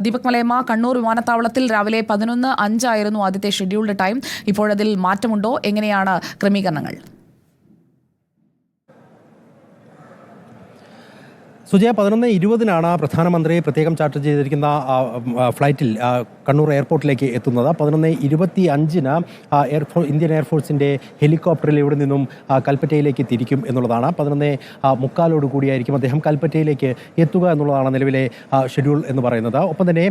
ദീപക് മലയമ്മ കണ്ണൂർ വിമാനത്താവളത്തിൽ രാവിലെ പതിനൊന്ന് അഞ്ചായിരുന്നു ആദ്യത്തെ ഷെഡ്യൂൾഡ് ടൈം ഇപ്പോഴതിൽ മാറ്റമുണ്ടോ? എങ്ങനെയാണ് ക്രമീകരണങ്ങൾ? സുജയ പതിനൊന്ന് ഇരുപതിനാണ് പ്രധാനമന്ത്രി പ്രത്യേകം ചാർട്ടർ ചെയ്തിരിക്കുന്ന ഫ്ലൈറ്റിൽ കണ്ണൂർ എയർപോർട്ടിലേക്ക് എത്തുന്നത്. പതിനൊന്ന് ഇരുപത്തി അഞ്ചിന് എയർഫോ ഇന്ത്യൻ എയർഫോഴ്സിന്റെ ഹെലികോപ്റ്ററിൽ ഇവിടെ നിന്നും കൽപ്പറ്റയിലേക്ക് തിരിക്കും എന്നുള്ളതാണ്. പതിനൊന്ന് മുക്കാലോട് കൂടിയായിരിക്കും അദ്ദേഹം കൽപ്പറ്റയിലേക്ക് എത്തുക എന്നുള്ളതാണ് നിലവിലെ ഷെഡ്യൂൾ എന്ന് പറയുന്നത്. ഒപ്പം തന്നെ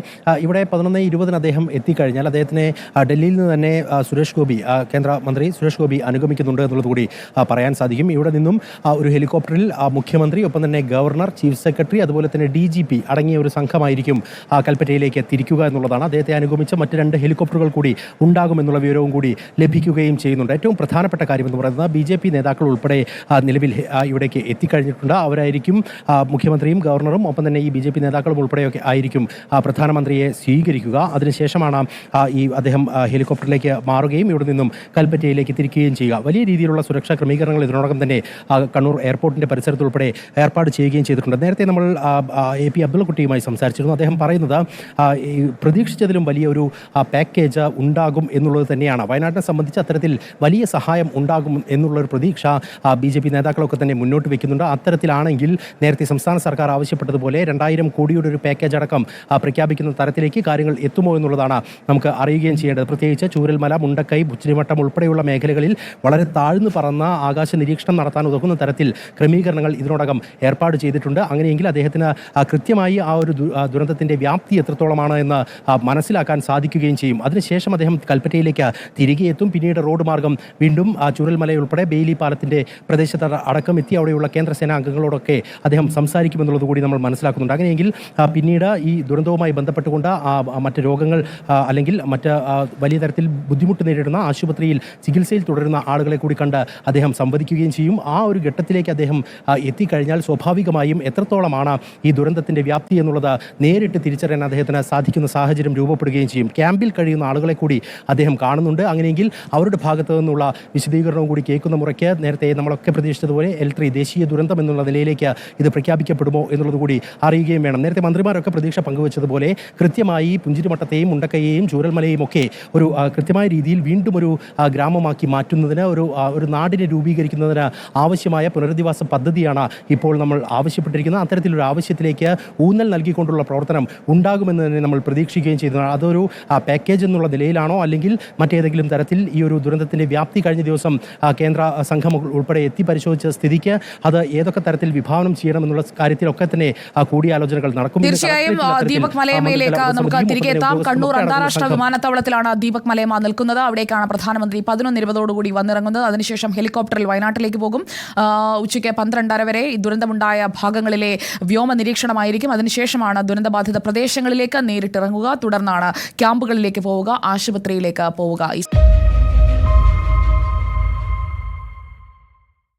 ഇവിടെ പതിനൊന്ന് ഇരുപതിന് അദ്ദേഹം എത്തിക്കഴിഞ്ഞാൽ അദ്ദേഹത്തിനെ ഡൽഹിയിൽ നിന്ന് തന്നെ സുരേഷ് ഗോപി കേന്ദ്രമന്ത്രി സുരേഷ് ഗോപി അനുഗമിക്കുന്നുണ്ട് എന്നുള്ളത് കൂടി പറയാൻ സാധിക്കും. ഇവിടെ നിന്നും ഒരു ഹെലികോപ്റ്ററിൽ മുഖ്യമന്ത്രി ഒപ്പം തന്നെ ഗവർണർ ചീഫ് സെക്രട്ടറി അതുപോലെ തന്നെ ഡി ജി പി അടങ്ങിയ ഒരു സംഘമായിരിക്കും കൽപ്പറ്റയിലേക്ക് തിരിക്കുക എന്നുള്ളതാണ്. അദ്ദേഹത്തെ അനുഗമിച്ച് മറ്റ് രണ്ട് ഹെലികോപ്റ്ററുകൾ കൂടി ഉണ്ടാകുമെന്നുള്ള വിവരവും കൂടി ലഭിക്കുകയും ചെയ്യുന്നുണ്ട്. ഏറ്റവും പ്രധാനപ്പെട്ട കാര്യം എന്ന് പറയുന്നത് ബി ജെ പി നേതാക്കൾ ഉൾപ്പെടെ നിലവിൽ ഇവിടേക്ക് എത്തിക്കഴിഞ്ഞിട്ടുണ്ട്. അവരായിരിക്കും മുഖ്യമന്ത്രിയും ഗവർണറും ഒപ്പം തന്നെ ഈ ബി ജെ പി നേതാക്കളും ഉൾപ്പെടെയൊക്കെ ആയിരിക്കും പ്രധാനമന്ത്രിയെ സ്വീകരിക്കുക. അതിനുശേഷമാണ് ഈ അദ്ദേഹം ഹെലികോപ്റ്ററിലേക്ക് മാറുകയും ഇവിടെ നിന്നും കൽപ്പറ്റയിലേക്ക് തിരിക്കുകയും ചെയ്യുക. വലിയ രീതിയിലുള്ള സുരക്ഷാ ക്രമീകരണങ്ങൾ ഇതിനോടകം തന്നെ കണ്ണൂർ എയർപോർട്ടിന്റെ പരിസരത്തുൾപ്പെടെ ഏർപ്പാട് ചെയ്യുകയും ചെയ്തിട്ടുണ്ട്. നേരത്തെ നമ്മൾ എ പി അബ്ദുള്ളക്കുട്ടിയുമായി സംസാരിച്ചിരുന്നു. അദ്ദേഹം പറയുന്നത് പ്രതീക്ഷിച്ചതിലും വലിയ ഒരു പാക്കേജ് ഉണ്ടാകും എന്നുള്ളത് തന്നെയാണ്. വയനാട്ടിനെ സംബന്ധിച്ച് അത്തരത്തിൽ വലിയ സഹായം ഉണ്ടാകും എന്നുള്ളൊരു പ്രതീക്ഷ ബി ജെ പി നേതാക്കളൊക്കെ തന്നെ മുന്നോട്ട് വെക്കുന്നുണ്ട്. അത്തരത്തിലാണെങ്കിൽ നേരത്തെ സംസ്ഥാന സർക്കാർ ആവശ്യപ്പെട്ടതുപോലെ രണ്ടായിരം കോടിയുടെ ഒരു പാക്കേജ് അടക്കം പ്രഖ്യാപിക്കുന്ന തരത്തിലേക്ക് കാര്യങ്ങൾ എത്തുമോ എന്നുള്ളതാണ് നമുക്ക് അറിയുകയും ചെയ്യേണ്ടത്. പ്രത്യേകിച്ച് ചൂരൽമല മുണ്ടക്കൈ ബുച്ചിരിമട്ടം ഉൾപ്പെടെയുള്ള മേഖലകളിൽ വളരെ താഴ്ന്നു പറന്ന ആകാശ നിരീക്ഷണം നടത്താൻ ഉതകുന്ന തരത്തിൽ ക്രമീകരണങ്ങൾ ഇതിനോടകം ഏർപ്പാട് ചെയ്തിട്ടുണ്ട്. അങ്ങനെയെങ്കിൽ അദ്ദേഹത്തിന് കൃത്യമായി ആ ഒരു ദുരന്തത്തിന്റെ വ്യാപ്തി എത്രത്തോളമാണ് എന്ന് മനസ്സിലാക്കാൻ സാധിക്കുകയും ചെയ്യും. അതിനുശേഷം അദ്ദേഹം കൽപ്പറ്റയിലേക്ക് തിരികെ എത്തും. പിന്നീട് റോഡ് മാർഗം വീണ്ടും ചുരൽമലയുൾപ്പെടെ ബെയിലി പാലത്തിന്റെ പ്രദേശത്ത് അടക്കം എത്തി. അവിടെയുള്ള കേന്ദ്ര സേനാ അംഗങ്ങളോടൊക്കെ അദ്ദേഹം സംസാരിക്കുമെന്നുള്ളത് കൂടി നമ്മൾ മനസ്സിലാക്കുന്നുണ്ട്. അങ്ങനെയെങ്കിൽ പിന്നീട് ഈ ദുരന്തവുമായി ബന്ധപ്പെട്ടുകൊണ്ട് മറ്റ് രോഗങ്ങൾ അല്ലെങ്കിൽ മറ്റ് വലിയ തരത്തിൽ ബുദ്ധിമുട്ട് നേരിടുന്ന ആശുപത്രിയിൽ ചികിത്സയിൽ തുടരുന്ന ആളുകളെ കൂടി കണ്ട് അദ്ദേഹം സംവദിക്കുകയും ചെയ്യും. ആ ഒരു ഘട്ടത്തിലേക്ക് അദ്ദേഹം എത്തിക്കഴിഞ്ഞാൽ സ്വാഭാവികമായും എത്രത്തോളമാണ് ഈ ദുരന്തത്തിന്റെ വ്യാപ്തി എന്നുള്ളത് നേരിട്ട് തിരിച്ചറിയാൻ അദ്ദേഹത്തിന് സാധിക്കുന്ന സാഹചര്യം രൂപപ്പെടുകയും ചെയ്യും. ക്യാമ്പിൽ കഴിയുന്ന ആളുകളെ കൂടി അദ്ദേഹം കാണുന്നുണ്ട്. അങ്ങനെയെങ്കിൽ അവരുടെ ഭാഗത്തു നിന്നുള്ള വിശദീകരണവും കൂടി കേൾക്കുന്ന മുറയ്ക്ക് നേരത്തെ നമ്മളൊക്കെ പ്രതീക്ഷിച്ചതുപോലെ എൽ ത്രീ ദേശീയ ദുരന്തം എന്നുള്ള നിലയിലേക്ക് ഇത് പ്രഖ്യാപിക്കപ്പെടുമോ എന്നുള്ളത് കൂടി അറിയുകയും വേണം. നേരത്തെ മന്ത്രിമാരൊക്കെ പ്രതീക്ഷ പങ്കുവച്ചതുപോലെ കൃത്യമായി പുഞ്ചിരിമട്ടത്തെയും മുണ്ടക്കയെയും ചൂരൽമലയും ഒക്കെ ഒരു കൃത്യമായ രീതിയിൽ വീണ്ടും ഒരു ഗ്രാമമാക്കി മാറ്റുന്നതിന് ഒരു ഒരു നാടിനെ രൂപീകരിക്കുന്നതിന് ആവശ്യമായ പുനരധിവാസ പദ്ധതിയാണ് ഇപ്പോൾ നമ്മൾ ആവശ്യപ്പെട്ടിരിക്കുന്നത്. അത്തരത്തിലൊരു ആവശ്യത്തിലേക്ക് ഊന്നൽ നൽകിക്കൊണ്ടുള്ള പ്രവർത്തനം ഉണ്ടാകുമെന്ന് തന്നെ നമ്മൾ പ്രതീക്ഷിക്കുകയും ചെയ്തു അതൊരു പാക്കേജ് എന്നുള്ള നിലയിലാണോ അല്ലെങ്കിൽ മറ്റേതെങ്കിലും തരത്തിൽ ഈ ഒരു ദുരന്തത്തിന്റെ വ്യാപ്തി കഴിഞ്ഞ ദിവസം കേന്ദ്ര സംഘം ഉൾപ്പെടെ എത്തി പരിശോധിച്ച സ്ഥിതിക്ക് അത് ഏതൊക്കെ തരത്തിൽ വിഭാവനം ചെയ്യണം എന്നുള്ള കാര്യത്തിലൊക്കെ തന്നെ കൂടിയാലോചനകൾ നടക്കും തീർച്ചയായും ദീപക് മലയമയിലേക്ക് നമുക്ക് തിരികെ എത്താം. കണ്ണൂർ അന്താരാഷ്ട്ര വിമാനത്താവളത്തിലാണ് ദീപക് മലയമ നിൽക്കുന്നത്. അവിടേക്കാണ് പ്രധാനമന്ത്രി പതിനൊന്ന് ഇരുപതോടുകൂടി വന്നിറങ്ങുന്നത്. അതിനുശേഷം ഹെലികോപ്റ്ററിൽ വയനാട്ടിലേക്ക് പോകും. ഉച്ചയ്ക്ക് പന്ത്രണ്ടര വരെ ഈ ദുരന്തമുണ്ടായ ഭാഗങ്ങളിലെ വ്യോമ നിരീക്ഷണമായിരിക്കും. അതിനുശേഷമാണ് ദുരന്തബാധിത പ്രദേശങ്ങളിലേക്ക് നേരിട്ടിറങ്ങുക. തുടർന്നാണ് ക്യാമ്പുകളിലേക്ക് പോവുക ആശുപത്രിയിലേക്ക് പോവുക.